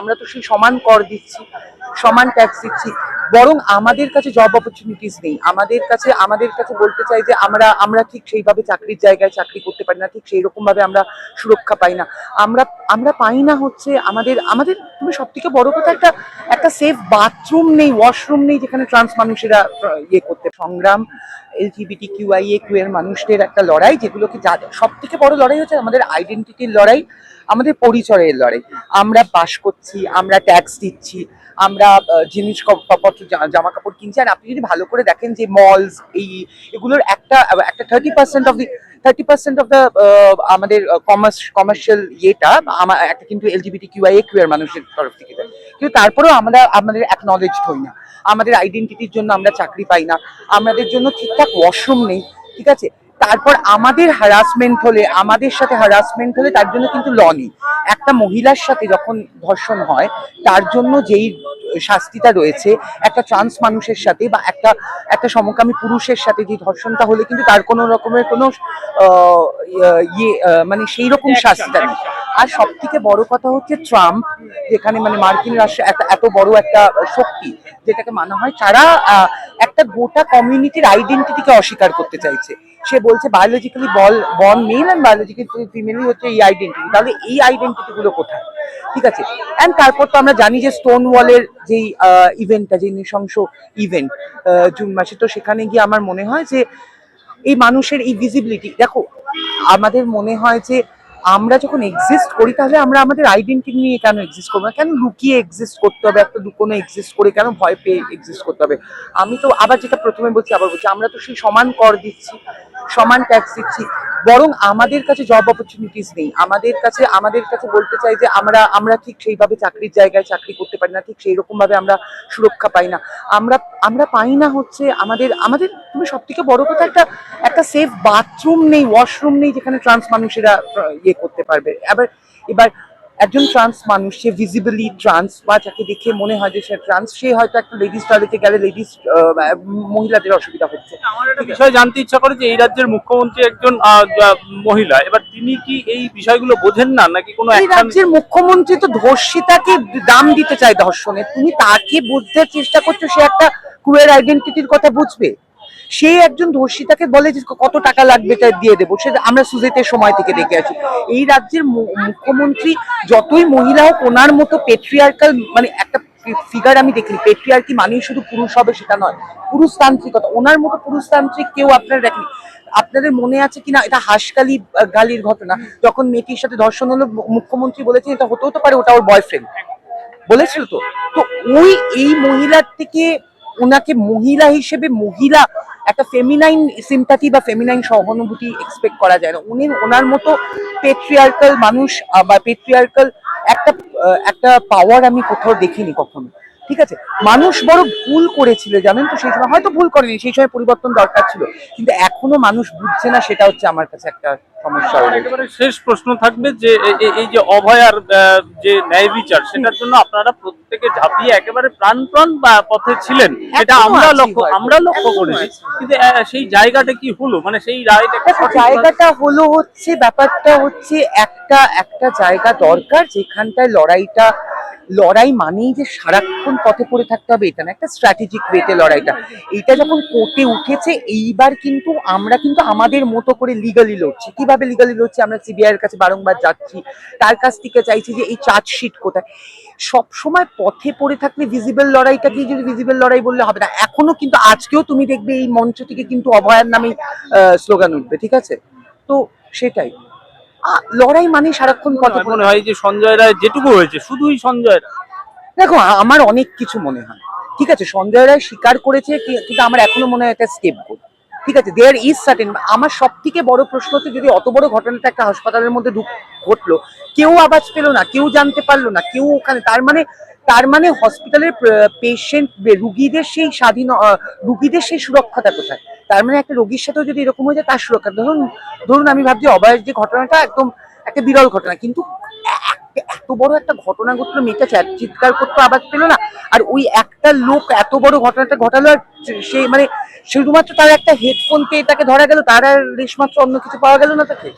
আমরা তো সেই সমান কর দিচ্ছি, সমান ট্যাক্স দিচ্ছি, বরং আমাদের কাছে জব অপরচুনিটিস নেই। আমাদের কাছে আমাদের কাছে বলতে চাই যে আমরা আমরা ঠিক সেইভাবে চাকরির জায়গায় চাকরি করতে পারি না, ঠিক সেই রকম ভাবে আমরা সুরক্ষা পাই না। আমরা আমরা পাই না হচ্ছে আমাদের আমাদের, তুমি সব থেকে বড় কথা একটা একটা সেফ বাথরুম নেই ওয়াশরুম নেই, যেখানে ট্রান্স মানুষেরা ইয়ে করতে। সংগ্রাম এলজিবিটি কিউআইএ কিউ এর মানুষদের একটা লড়াই, যেগুলোকে সব থেকে বড় লড়াই হচ্ছে আমাদের আইডেন্টিটির লড়াই। আমাদের পরিচয়ের লড়াই। আমরা বাস করছি, আমরা ট্যাক্স দিচ্ছি, আমরা জিনিসপত্র জামা কাপড় কিনছি। আর আপনি যদি ভালো করে দেখেন যে মলস এই, এগুলোর একটা একটা thirty percent of the thirty percent of the আমাদের কমার্স কমার্শিয়াল ইয়েটা আমার একটা কিন্তু এলজিবিটি কিউআই কিউ এর মানুষের তরফ থেকে দেয়। কিন্তু তারপরেও আমরা, আমাদের অ্যাকনলেজ হই না। আমাদের আইডেন্টিটির জন্য আমরা চাকরি পাই না। আমাদের জন্য ঠিকঠাক ওয়াশরুম নেই। ঠিক আছে? তারপর আমাদের হারাসমেন্ট হলে আমাদের সাথে হারাসমেন্ট হলে তার জন্য কিন্তু ল নেই। একটা মহিলার সাথে যখন ধর্ষণ হয় তার জন্য যেই শাস্তিটা রয়েছে একটা ট্রান্স মানুষের সাথে বা একটা একটা সমকামী পুরুষের সাথে যে ধর্ষণটা হলে কিন্তু তার কোনো রকমের কোনো ইয়ে মানে সেই রকম শাস্তিটা নেই। আর সব থেকে বড় কথা হচ্ছে ট্রাম্প যেখানে মানে মার্কিন রাষ্ট্র এত এত বড় একটা শক্তি যেটাকে মানা হয় তারা আহ, একটা গোটা কমিউনিটির আইডেন্টিটিকে অস্বীকার করতে চাইছে। সে বলছে বায়োলজিক্যালি বল বর্ন মেল অ্যান্ড বায়োলজিক্যালি ফিমেলই হচ্ছে এই আইডেন্টিটি তাহলে এই আইডেন্টিটি গুলো কোথায়? ঠিক আছে? অ্যান্ড তারপর তো আমরা জানি যে স্টোন ওয়ালের যেই ইভেন্টটা যে নৃশংস ইভেন্ট জুন মাসে, তো সেখানে গিয়ে আমার মনে হয় যে এই মানুষের এই ভিজিবিলিটি দেখো, আমাদের মনে হয় যে আমরা যখন এক্সিস্ট করি, তাহলে আমরা আমাদের আইডেন্টিটি নিয়ে কেন এক্সিস্ট করব না? কেন লুকিয়ে এক্সিস্ট করতে হবে? একটা দুকোনো এক্সিস্ট করে কেন ভয় পেয়ে এক্সিস্ট করতে হবে? আমি তো আবার যেটা প্রথমে বলছি, আবার বলছি, আমরা তো সেই সমান কর দিচ্ছি, সমান ট্যাক্স দিচ্ছি। বরং আমাদের কাছে জব অপরচুনিটিস নেই। আমাদের কাছে আমাদের কাছে বলতে চাই যে আমরা আমরা ঠিক সেইভাবে চাকরির জায়গায় চাকরি করতে পারি না, ঠিক সেই রকমভাবে আমরা সুরক্ষা পাই না। আমরা আমরা পাই না হচ্ছে আমাদের আমাদের সব থেকে বড় কথা একটা একটা সেফ বাথরুম নেই ওয়াশরুম নেই যেখানে ট্রান্স মানুষেরা ইয়ে করতে পারবে। আবার, এবার একজন ট্রান্স মানুষ সে ভিজিবলি ট্রান্স বা যাকে দেখে মনে হয় যে সে ট্রান্স সে হয়তো একটা লেডিস টয়লেটে গেলে লেডিস মহিলাদের অসুবিধা হচ্ছে। আমার একটা বিষয় জানতে ইচ্ছা করে যে এই রাজ্যের মুখ্যমন্ত্রী একজন মহিলা এবার তিনি কি এই বিষয়গুলো বোঝেন না নাকি কোনো এই রাজ্যের মুখ্যমন্ত্রী তো ধর্ষিতাকে দাম দিতে চায় ধর্ষণে তুমি তাকে বুঝতে চেষ্টা করছ সে একটা কুয়ের আইডেন্টিটির কথা বুঝবে? সে একজন ধর্ষিতাকে বলে যে কত টাকা লাগবে তাই দিয়ে দেবো। সে আমরা সুজেতের সময় থেকে দেখে আছি এই রাজ্যের মুখ্যমন্ত্রী যতই মহিলা হোক, ওনার মতো পেট্রিয়ার্কাল মানে একটা ফিগার আমি দেখিনি। পেট্রিয়ার্কি মানেই শুধু পুরুষ হবে সেটা নয়, পুরুষতান্ত্রিকতা। ওনার মতো পুরুষতান্ত্রিক কেউ আপনারা দেখেনি আপনাদের মনে আছে কিনা? এটা হাসকালি গালির ঘটনা। যখন মেয়েটির সাথে ধর্ষণ হলো মুখ্যমন্ত্রী বলেছেন এটা হতেও তো পারে, ওটা ওর বয়ফ্রেন্ড বলেছিল তো? তো ওই, এই মহিলার থেকে ওনাকে মহিলা হিসেবে মহিলা, একটা ফেমিনাইন সিম্পাথি বা ফেমিনাইন সহানুভূতি এক্সপেক্ট করা যায় না। উনি ওনার মতো পেট্রিয়ার্কাল মানুষ বা পেট্রিয়ার্কাল একটা একটা পাওয়ার আমি কোথাও দেখিনি কখনো। ঠিক আছে? মানুষ বড় ভুল করেছিল জানেন তো? সেই সময় হয়তো ভুল করেনি সেই সময় পরিবর্তন দরকার ছিল। কিন্তু এখনও মানুষ বুঝছে না সেটা হচ্ছে আমার কাছে একটা সমস্যা একেবারে শেষ প্রশ্ন থাকবে যে এই যে অভয়ার যে ন্যায় বিচার সেটার জন্য আপনারা প্রত্যেকে ঝাঁপিয়ে একেবারে প্রাণ প্রাণ পথে ছিলেন। এটা আমরা লক্ষ্য আমরা লক্ষ্য করেছি। কিন্তু সেই জায়গাটা কি হলো? মানে সেই রায়টা সঠিক- জায়গাটা হলো হচ্ছে ব্যাপারটা হচ্ছে একটা একটা জায়গা দরকার যেখানটায় লড়াইটা লড়াই মানেই যে সারাক্ষণ পথে পড়ে থাকতে হবে, এটা না, একটা স্ট্র্যাটেজিক ওয়েতে লড়াইটা। এইটা যখন কোর্টে উঠেছে, এইবার কিন্তু আমরা কিন্তু আমাদের মতো করে লিগালি লড়ছি। কীভাবে লিগালি লড়ছি? আমরা সিবিআই এর কাছে বারংবার যাচ্ছি, তার কাছ থেকে চাইছি যে এই চার্জশিট কোথায়? সব সময় পথে পড়ে থাকলে ভিজিবল লড়াইটাকে যদি ভিজিবল লড়াই বললে হবে না। এখনও কিন্তু আজকেও তুমি দেখবে এই মঞ্চ থেকে কিন্তু অভয়ার নামে স্লোগান উঠবে, ঠিক আছে? তো সেটাই। লড়াই মানে সারাক্ষণ পড়ে মনে হয় যে সঞ্জয় রায় যেটুকু হয়েছে শুধুই সঞ্জয় রায়। দেখো আমার অনেক কিছু মনে হয়। ঠিক আছে সঞ্জয় রায় স্বীকার করেছে কিন্তু আমার এখনও মনে হয় এটা স্কেপ ঠিক আছে দেয়ার ইজ সার্টেন আমার সব থেকে বড় প্রশ্ন হচ্ছে যদি অত বড় ঘটনাটা একটা হাসপাতালের মধ্যে ঢুক ঘটলো কেউ আওয়াজ পেল না কেউ জানতে পারল না কেউ ওখানে তার মানে তার মানে হসপিটালের পেশেন্ট রুগীদের সেই স্বাধীন রুগীদের সেই সুরক্ষাটা কোথায়? তার মানে একটা রোগীর সাথেও যদি এরকম হয়ে যায়, তার সুরক্ষা। ধরুন ধরুন আমি ভাবছি অবয়স যে ঘটনাটা একদম একটা বিরল ঘটনা, কিন্তু এত বড় একটা ঘটনা ঘটলো মেয়েটা চিৎকার করতে আবার পেল না। আর ওই একটা লোক এত বড় ঘটনাটা ঘটালো, আর সে মানে শুধুমাত্র তার একটা হেডফোন পেয়ে তাকে ধরা গেল, তার আর রেশমাত্র অন্য কিছু পাওয়া গেল না তাকে।